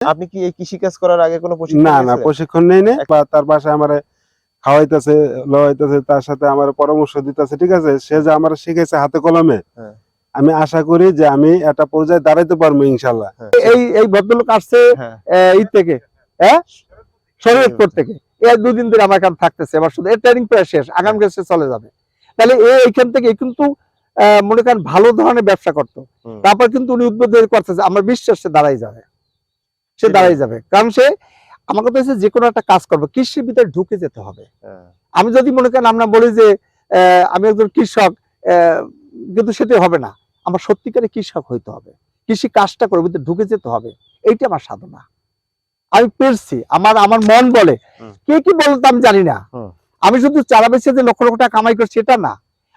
আপনি কি এই কৃষি কাজ করার আগে কোনো প্রশিক্ষণ না না প্রশিক্ষণ নেই নেই বা তার বাসায় আমার খাওয়াইতেছে লওয়াইতেছে তার সাথে আমার পরামর্শ দিতেছে ঠিক আছে? সে যে আমার শিখেছে হাতে কলমে হ্যাঁ। আমি আশা করি যে আমি একটা পর্যায়ে দাঁড়াইতে পারব ইনশাল্লাহ এই এই ভদ্রলোক আসছে হ্যাঁ। আহ, ই থেকে হ্যাঁ শরীয়তপুর থেকে। এই দুদিন ধরে আমার এখানে থাকতেছে এবার শুধু এর ট্রেনিং প্রায় শেষ আগামী সে চলে যাবে। তাহলে এইখান থেকে কিন্তু আহ, মনে করেন ভালো ধরনের ব্যবসা করতো। তারপর কিন্তু উনি উদ্বোধন করতেছে আমার বিশ্বাস দাঁড়াই যাবে। সে। দাঁড়াই যাবে। কারণ সে আমার কথা হচ্ছে যে কোনো একটা কাজ করবে। কৃষির ভিতরে ঢুকে যেতে হবে। হ্যাঁ। আমি যদি মনে করেন আমরা বলি যে আহ, আমি একজন কৃষক কিন্তু সেটা হবে না। আমার সত্যিকারে কৃষক হইতে হবে। কৃষি কাজটা করে ভিতরে ঢুকে যেতে হবে। এইটা আমার সাধনা। আমি পেরেছি। আমার আমার মন বলে। কে কি বলতো আমি জানি না। আমি শুধু চারা বেচে যে লক্ষ লক্ষ টাকা কামাই করছি এটা না।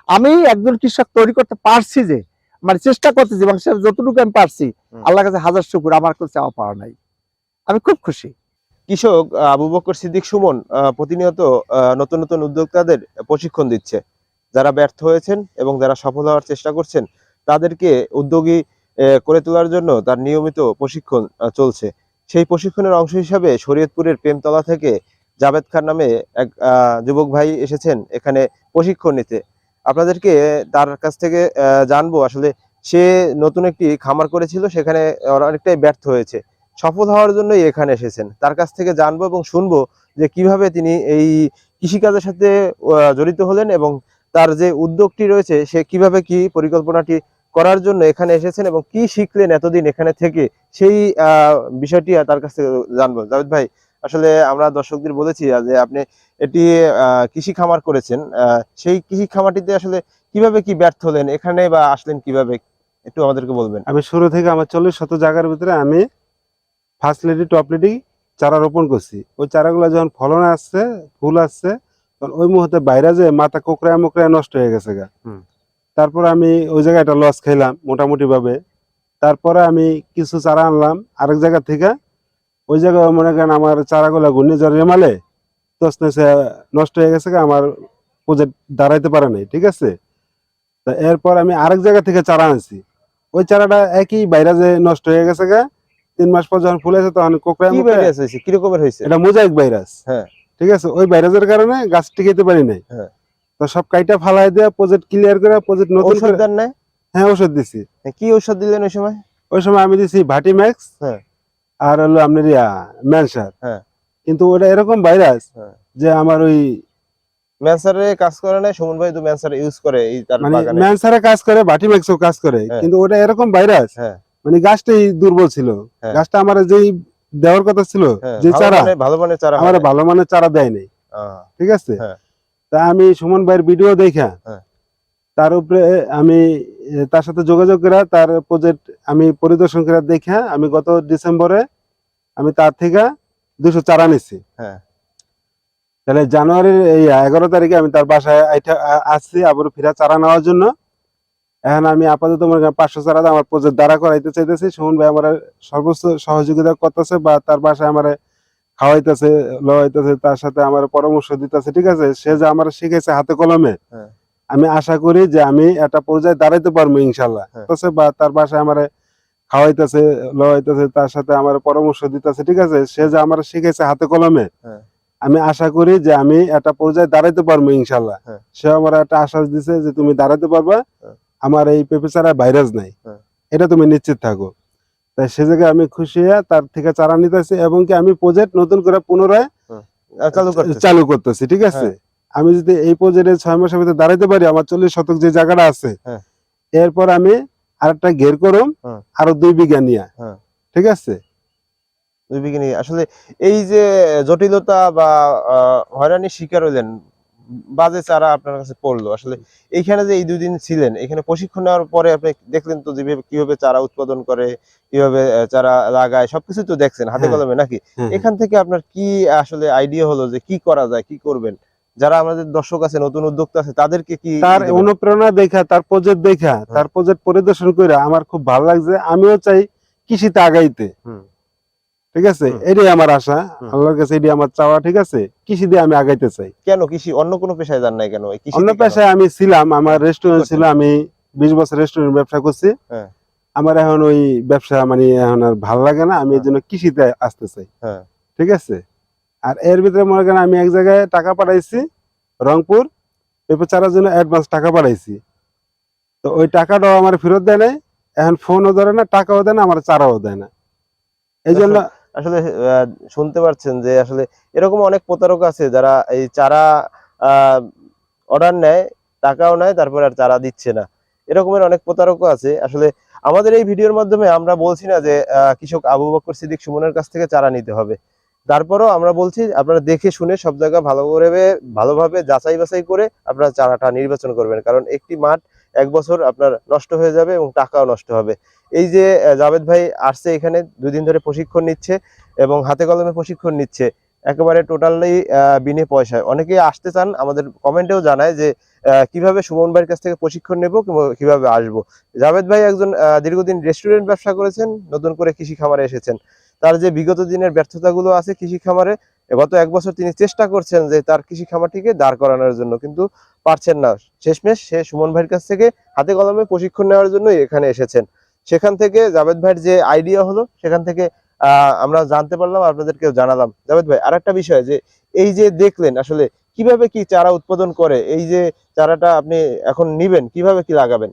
আমি একজন কৃষক তৈরি করতে পারছি যে মানে চেষ্টা করতেছি এবং যতটুকু আমি পারছি আল্লাহ কাছে হাজার শুকুর। আমার কাছে চাওয়া পাওয়া নাই। আমি খুব খুশি। কৃষক আবু বকর সিদ্দিক সুমন প্রতিনিয়ত নতুন নতুন উদ্যোক্তাদের প্রশিক্ষণ দিচ্ছে। যারা ব্যর্থ হয়েছেন এবং যারা সফল হওয়ার চেষ্টা করছেন, তাদেরকে উদ্যোগী করে তোলার জন্য তার নিয়মিত প্রশিক্ষণ চলছে। সেই প্রশিক্ষণের অংশ হিসাবে শরীয়তপুরের প্রেমতলা থেকে জাভেদ খান নামে এক যুবক ভাই এসেছেন এখানে প্রশিক্ষণ নিতে। আপনাদেরকে তার কাছ থেকে জানব আসলে সে নতুন একটি খামার করেছিল, সেখানে অনেকটাই ব্যর্থ হয়েছে। সফল হওয়ার জন্যই এখানে এসেছেন। তার কাছ থেকে জানব এবং শুনব যে কীভাবে তিনি এই কৃষিকাজের সাথে জড়িত হলেন এবং তার যে উদ্যোগটি রয়েছে, সে কীভাবে কি পরিকল্পনাটি করার জন্য এখানে এসেছেন এবং কি শিখলেন এতদিন এখানে থেকে, সেই বিষয়টি তার কাছ থেকে জানব। জাভেদ ভাই, আসলে আমরা দর্শকদের বলেছি যে আপনি এটি কৃষি খামার করেছেন সেই কৃষি খামারটিতে আসলে কীভাবে কি ব্যর্থ হলেন, এখানে বা আসলেন কীভাবে, একটু আমাদেরকে বলবেন। আমি শুরু থেকে আমার চল্লিশ শত জায়গার ভিতরে আমি ফার্স্ট লেডি টপ লেডি চারা রোপণ করছি। ওই চারাগুলো যখন ফলন আসছে ফুল আসছে তখন ওই মুহূর্তে বাইরে যে মাথা কোকড়ায় মোকড়ায় নষ্ট হয়ে গেছে গা। তারপর আমি ওই জায়গায় একটা লস খেলাম মোটামুটি ভাবে তারপরে আমি কিছু চারা আনলাম আরেক জায়গা থেকে। ওই জায়গায় মনে করেন আমার চারাগুলো ঘূর্ণিঝড় রেমালে তসনেসে নষ্ট হয়ে গেছে গা, আমার প্রজেক্ট দাঁড়াইতে পারে নাই ঠিক আছে? তা এরপর আমি আরেক জায়গা থেকে চারা আনছি। ওই চারাটা একই বাইরে যে নষ্ট হয়ে গেছে গা। তিন মাস পর যখন ফুলেছে তখন কোকড়ায় কি মোকড়ায় ভাইরাস হয়েছে কিরকমের হয়েছে এটা মোজাইক ভাইরাস হ্যাঁ। ঠিক আছে ওই ভাইরাসের কারণে গাছ টিকাইতে পারি নাই হ্যাঁ। তো সব কাইটা ফালাই দিয়ে প্রজেক্ট ক্লিয়ার করে প্রজেক্ট নতুন দেন নাই হ্যাঁ ওষুধ দিছি কি ঔষধ দিলেন ওই সময় ওই সময় আমি দিছি ভাটি ম্যাক্স হ্যাঁ। আর হলো আপনার ইয়া ম্যানসার হ্যাঁ। কিন্তু ওটা এরকম ভাইরাস। যে আমার ওই ম্যানসারে কাজ করে না সুমন ভাই তো ম্যানসার ইউজ করে এই তার মানে বাগানে ম্যানসারে কাজ করে ভাটি ম্যাক্সও কাজ করে। কিন্তু ওটা এরকম ভাইরাস হ্যাঁ। মানে গাছটাই দুর্বল ছিল। হ্যাঁ। গাছটা আমার যেই দেওয়ার কথা ছিল হ্যাঁ, যে ভালো চারা ভালো মানের চারা আমার ভালো মানের চারা দেয় নাই। ঠিক আছে? হ্যাঁ। তা আমি সুমন ভাইয়ের ভিডিও দেখা। তার উপরে আমি তার সাথে যোগাযোগ করে তার প্রজেক্ট আমি পরিদর্শন করে দেখা। আমি গত ডিসেম্বরে আমি তার থেকে দুশো চারা হ্যাঁ। তাহলে জানুয়ারির এই এগারো তারিখে আমি তার বাসায় আসছি আবার ফিরা চারা নেওয়ার জন্য। এখন আমি আপাতত মনে করেন পাঁচশো চারা আমার প্রজেক্ট দ্বারা করাইতে চাইতেছি সুমন ভাই আমার সর্বোচ্চ সহযোগিতা করতেছে বা তার বাসায় আমার খাওয়াইতেছে লওয়াইতেছে তার সাথে আমার পরামর্শ দিতেছে ঠিক আছে সে যে আমার শিখেছে হাতে কলমে হ্যাঁ। আমি আশা করি যে আমি একটা পর্যায়ে দাঁড়াইতে পারব ইনশাল্লাহ হ্যাঁ। বা তার বাসায় আমার খাওয়াইতেছে লওয়াইতেছে তার সাথে আমার পরামর্শ দিতেছে ঠিক আছে সে যে আমার শিখেছে হাতে কলমে হ্যাঁ। আমি আশা করি যে আমি একটা পর্যায়ে দাঁড়াইতে পারব ইনশাল্লাহ। সে আমার একটা আশ্বাস দিছে যে তুমি দাঁড়াতে পারবা। আমার এই পেঁপে চারা ভাইরাস নাই হ্যাঁ। এটা তুমি নিশ্চিত থাকো তাই সে জায়গায় আমি খুশি হয়ে তার থেকে চারা নিতেছি এবং কি আমি প্রজেক্ট নতুন করে পুনরায় চালু করতেছি ঠিক আছে আমি যদি এই প্রজেক্টে ছয় মাসের ভিতরে দাঁড়াইতে পারি আমার চল্লিশ শতক যে জায়গাটা আছে হ্যাঁ। এরপর আমি আর একটা ঘের করুম হ্যাঁ। আরও দুই বিঘা নিয়ে হ্যাঁ। ঠিক আছে দুই বিঘিনি আসলে এই যে জটিলতা বা হয়রানির শিকার হইলেন বাজে চারা আপনার কাছে পড়ল। আসলে এইখানে যে এই দুই দিন ছিলেন এখানে প্রশিক্ষণ নেওয়ার পরে আপনি দেখলেন তো যেভাবে কীভাবে চারা উৎপাদন করে কীভাবে চারা লাগায় সবকিছু তো দেখছেন হাতে হ্যাঁ। কলমে নাকি? হ্যাঁ। এখান থেকে আপনার কি আসলে আইডিয়া হলো যে কি করা যায় কি করবেন? যারা আমাদের দর্শক আছে নতুন উদ্যোক্তা আছে তাদেরকে কি তার অনুপ্রেরণা দেখা তার প্রজেক্ট দেখা তার প্রজেক্ট পরিদর্শন করে আমার খুব ভালো লাগছে। আমিও চাই কৃষিতে আগাইতে। ঠিক আছে। এটাই আমার আশা। আল্লাহর কাছে এটাই আমার চাওয়া ঠিক আছে? কৃষি দিয়ে আমি আগাইতে চাই। কেন? কৃষি অন্য কোনো পেশায় যান নাই কেন? অন্য পেশায় আমি ছিলাম আমার রেস্টুরেন্ট ছিল আমি বিশ বছর রেস্টুরেন্ট ব্যবসা করছি। হ্যাঁ। আমার এখন ওই ব্যবসা মানে এখন আর ভালো লাগে না আমি এই জন্য কৃষিতে আসতে চাই। হ্যাঁ। ঠিক আছে? আর এর ভিতরে মনে করেন আমি এক জায়গায় টাকা পাঠাইছি রংপুর পেঁপে চারার জন্য অ্যাডভান্স টাকা পাঠাইছি। তো ওই টাকাটাও আমার ফেরত দেয় নাই এখন ফোনও ধরে না টাকাও দেয় না আমার চারাও দেয় না। এই জন্য আসলে শুনতে পারছেন যে আসলে এরকম অনেক প্রতারক আছে যারা এই চারা অর্ডার নেয়, টাকাও নেয়, তারপরে আর চারা দিচ্ছে না। এরকমের অনেক প্রতারকও আছে। আসলে আমাদের এই ভিডিওর মাধ্যমে আমরা বলছি না যে কৃষক আবু বকর সিদ্দিক সুমনের কাছ থেকে চারা নিতে হবে। তারপরও আমরা বলছি, আপনারা দেখে শুনে সব জায়গা ভালো করে ভালোভাবে যাচাই বাছাই করে আপনারা চারাটা নির্বাচন করবেন। কারণ একটি মাঠ এক বছর আপনার নষ্ট হয়ে যাবে এবং টাকাও নষ্ট হবে। এই যে জাভেদ ভাই আসছে এখানে দুই দিন ধরে প্রশিক্ষণ নিচ্ছে এবং হাতে কলমে প্রশিক্ষণ নিচ্ছে। একেবারে টোটালি বিনে পয়সায়। অনেকেই আসতে চান, আমাদের কমেন্টেও জানায় যে কীভাবে সুমন ভাইয়ের কাছ থেকে প্রশিক্ষণ নেব কীভাবে আসব। জাভেদ ভাই একজন দীর্ঘদিন রেস্টুরেন্ট ব্যবসা করেছেন, নতুন করে কৃষি খামারে এসেছেন। তার যে বিগত দিনের ব্যর্থতাগুলো আছে কৃষি খামারে গত এক বছর তিনি চেষ্টা করছেন যে তার কৃষি খামারটিকে দাঁড় করানোর জন্য, কিন্তু পারছেন না। শেষমেশ সে সুমন ভাইয়ের কাছ থেকে হাতে কলমে প্রশিক্ষণ নেওয়ার জন্য এখানে এসেছেন। সেখান থেকে জাভেদ ভাইয়ের যে আইডিয়া হলো, সেখান থেকে আমরা জানতে পারলাম, আপনাদেরকেও জানালাম। জাভেদ ভাই আর একটা বিষয় যে এই যে দেখলেন, আসলে কীভাবে কি চারা উৎপাদন করে, এই যে চারাটা আপনি এখন নিবেন, কীভাবে কি লাগাবেন?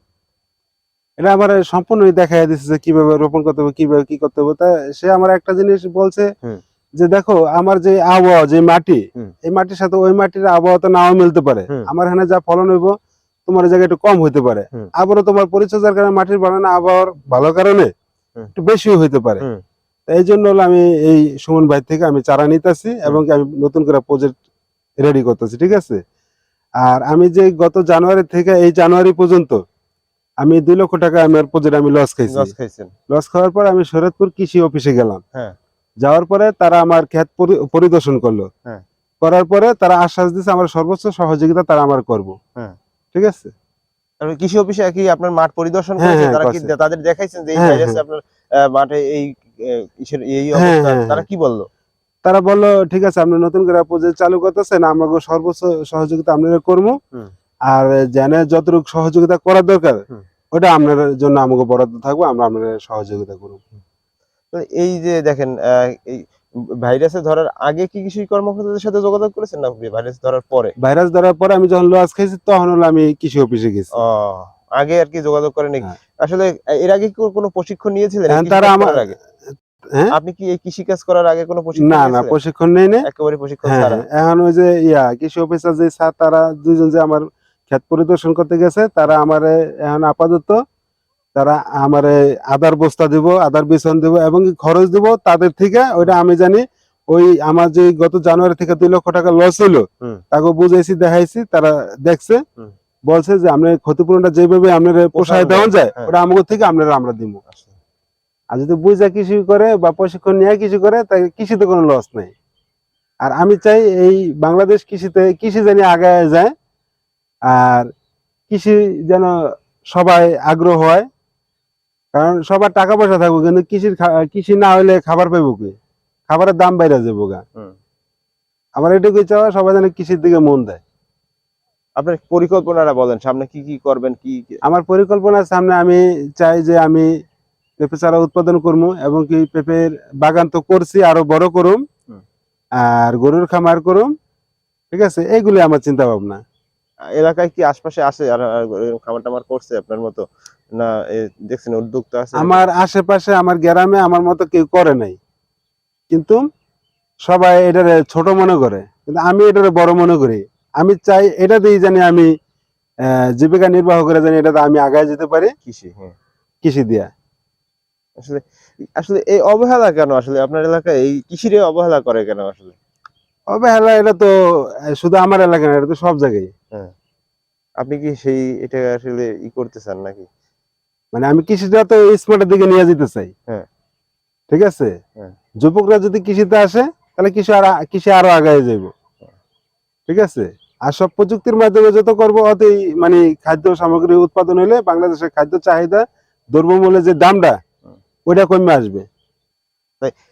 এটা আমার সম্পূর্ণই দেখাই দিচ্ছে যে কীভাবে রোপণ করতে হবে কীভাবে কি করতে হবে। তা সে আমার একটা জিনিস বলছে যে দেখো আমার যে আবহাওয়া যে মাটি এই মাটির সাথে ওই মাটির আবহাওয়া তো নাও মিলতে পারে। আমার এখানে যা ফলন হইব তোমার এই জায়গায় একটু কম হইতে পারে। আবারও তোমার পরিচর্যার কারণে মাটির বানানো আবহাওয়ার ভালো কারণে একটু বেশিও হইতে পারে। এই জন্য হলো আমি এই সুমন ভাই থেকে আমি চারা নিতেছি এবং আমি নতুন করে প্রজেক্ট রেডি করতেছি ঠিক আছে? আর আমি যে গত জানুয়ারি থেকে এই জানুয়ারি পর্যন্ত আমি দুই লক্ষ টাকা আমার প্রজেক্ট আমি লস খাইছি গাছ খাইছেন লস খাওয়ার পর আমি শরৎপুর কৃষি অফিসে গেলাম হ্যাঁ। যাওয়ার পরে তারা আমার ক্ষেত পরিদর্শন করল হ্যাঁ। করার পরে তারা আশ্বাস দিচ্ছে আমার সর্বোচ্চ সহযোগিতা তারা আমার করব হ্যাঁ। ঠিক আছে কৃষি অফিসে কি আপনার মাঠ পরিদর্শন হ্যাঁ, করেছে হ্যাঁ, তারা কি তাদের দেখাইছেন যে এই হ্যাঁ, ভাইরাসে। আপনার মাঠে এই এই অবস্থা তারা কি বলল তারা বলল ঠিক আছে আপনি নতুন করে প্রজেক্ট চালু করতেছেন আমাকে সর্বোচ্চ সহযোগিতা আপনারা করব। আর জানে যতটুকু সহযোগিতা করা দরকার। ওটা আপনার জন্য আমাকে বরাদ্দ থাকব আমরা আপনার সহযোগিতা করব। এই যে দেখেন এই ভাইরাসে ধরার আগে কি কৃষি কর্মকর্তাদের সাথে যোগাযোগ করেছেন না ভাইরাস ধরার পরে? ভাইরাস ধরার পরে আমি যখন লস খাইছি তখন হলো আমি কৃষি অফিসে গেছি। আগে আর কি যোগাযোগ করেন হ্যাঁ। আসলে এর আগে কি কোনো প্রশিক্ষণ নিয়েছিলেন? হ্যাঁ, তারা আমার- আগে? হ্যাঁ? আপনি কি এই কৃষি কাজ করার আগে কোনো প্রশিক্ষণ না না? প্রশিক্ষণ নেই না। একেবারে প্রশিক্ষণ হ্যাঁ ছাড়া। এখন ওই যে ইয়া কৃষি অফিসার যে স্যার তারা দুজন যে আমার ক্ষেত পরিদর্শন করতে গেছে তারা আমারে এখন আপাতত তারা আমারে আদার বস্তা দিব আদার বিছন দিব এবং খরচ দিব তাদের থেকে ওইটা আমি জানি ওই আমার যে গত জানুয়ারি থেকে দুই লক্ষ টাকা লস হলো তাকে বুঝাইছি দেখাইছি তারা দেখছে বলছে যে আপনার ক্ষতিপূরণটা যেভাবে আপনার পোষায় দেওয়া যায় হ্যাঁ। ওটা আমাদের থেকে আপনারা আমরা দিব। আর যদি বুঝা কৃষি করে বা প্রশিক্ষণ নিয়ে কৃষি করে তাই কৃষিতে কোনো লস নেই। আর আমি চাই এই বাংলাদেশ কৃষিতে কৃষি জানি আগায় যায় আর কৃষি যেন সবাই আগ্রহ হয় কারণ সবার টাকা পয়সা থাকবে কিন্তু কৃষির কৃষি না হলে খাবার পাইব কি? খাবারের দাম বাইরে যাব গা। আমার এটুকুই চাওয়া সবাই যেন কৃষির দিকে মন দেয়। আপনার পরিকল্পনাটা বলেন সামনে কি কি করবেন কি কি- আমার পরিকল্পনার সামনে আমি চাই যে আমি পেঁপে চারা উৎপাদন করব এবং কি পেঁপের বাগান তো করছি আরও বড় করুম আর গরুর খামার করুম ঠিক আছে? এইগুলি আমার চিন্তা ভাবনা এলাকায় কি আশপাশে আছে আর খাবার টামার করছে আপনার মতো? না দেখছেন উদ্যোক্তা আছে? আমার আশেপাশে আমার গ্রামে আমার মতো কেউ করে নাই। কিন্তু সবাই এটারে ছোট মনে করে। কিন্তু আমি এটারে বড় মনে করি। আমি চাই এটা দিয়ে জানি আমি জীবিকা নির্বাহ করে জানি এটাতে আমি আগায় যেতে পারি। কৃষি হ্যাঁ। কৃষি দিয়া। আসলে আসলে এই অবহেলা কেন? আসলে আপনার এলাকায় এই কৃষির অবহেলা করে কেন আসলে? অবহেলা এটা তো শুধু আমার এলাকা না এটা তো সব জায়গায়। আপনি কি সেই এটা আসলে ই করতে চান নাকি? মানে আমি কৃষিটা তো স্মার্টের দিকে নিয়ে যেতে চাই। হ্যাঁ। ঠিক আছে? হ্যাঁ। যুবকরা যদি কৃষিতে আসে তাহলে কৃষি আর কৃষি আরও আগায় যাইব। ঠিক আছে? আর সব প্রযুক্তির মাধ্যমে যত করব অতই মানে খাদ্য সামগ্রী উৎপাদন হলে বাংলাদেশের খাদ্য চাহিদা দ্রব্যমূল্যের যে দামটা। ওইটা কমে আসবে।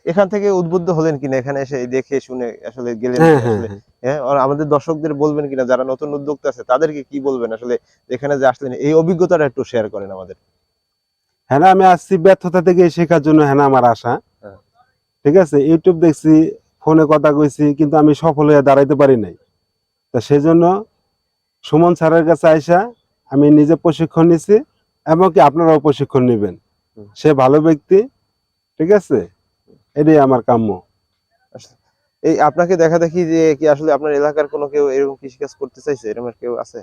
এখান থেকে উদ্বুদ্ধ হলেন কিনা এখানে এসে দেখে শুনে আসলে গেলেন হ্যাঁ কি হ্যাঁ আসলে? হ্যাঁ। আর আমাদের দর্শকদের বলবেন কিনা যারা নতুন উদ্যোক্তা আছে তাদেরকে কি বলবেন আসলে এখানে যে আসলেন এই অভিজ্ঞতাটা একটু শেয়ার করেন আমাদের। হ্যাঁ আমি আসছি ব্যর্থতা থেকে শেখার জন্য হ্যাঁ আমার আশা। হ্যাঁ। ঠিক আছে? ইউটিউব দেখছি ফোনে কথা কইছি কিন্তু আমি সফল হয়ে দাঁড়াইতে পারি নাই। তা সেই জন্য সুমন স্যারের কাছে আইসা আমি নিজে প্রশিক্ষণ নিছি এমনকি আপনারাও প্রশিক্ষণ নেবেন। সে ভালো ব্যক্তি ঠিক আছে? এটাই আমার কাম্য। এই আপনাকে দেখা দেখি যে কি আসলে আপনার এলাকার কোনো কেউ এরকম কৃষিকাজ করতে চাইছে? এরকম কেউ আছে?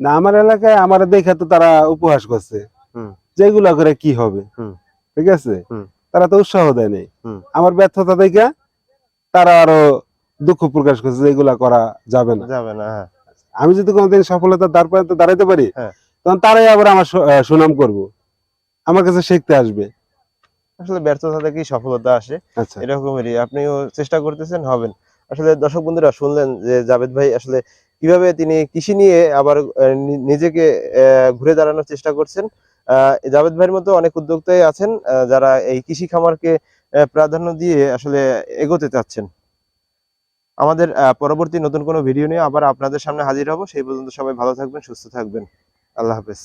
না আমার এলাকায় আমার দেখে তো তারা উপহাস করছে। যেগুলা করে কি হবে? ঠিক আছে? তারা তো উৎসাহ দেয় নাই। আমার ব্যর্থতা দেখে তারা আরও দুঃখ প্রকাশ করছে যে এগুলা করা যাবে না। যাবে না হ্যাঁ। আমি যদি কোনোদিন সফলতা দ্বার পর্যন্ত দাঁড়াইতে পারি হ্যাঁ। তখন তারাই আবার আমার সুনাম করব। আমার কাছে শিখতে আসবে। আসলে ব্যর্থতা থেকেই সফলতা আসে। আচ্ছা। এরকমেরই। আপনিও চেষ্টা করতেছেন হবেন। আসলে দর্শক বন্ধুরা শুনলেন যে জাভেদ ভাই আসলে কীভাবে তিনি কৃষি নিয়ে আবার নিজেকে ঘুরে দাঁড়ানোর চেষ্টা করছেন। জাভেদ ভাইয়ের মতো অনেক উদ্যোক্তাই আছেন যারা এই কৃষি খামারকে প্রাধান্য দিয়ে আসলে এগোতে চাচ্ছেন। আমাদের পরবর্তী নতুন কোনো ভিডিও নিয়ে আবার আপনাদের সামনে হাজির হব। সেই পর্যন্ত সবাই ভালো থাকবেন সুস্থ থাকবেন। আল্লাহ হাফেজ।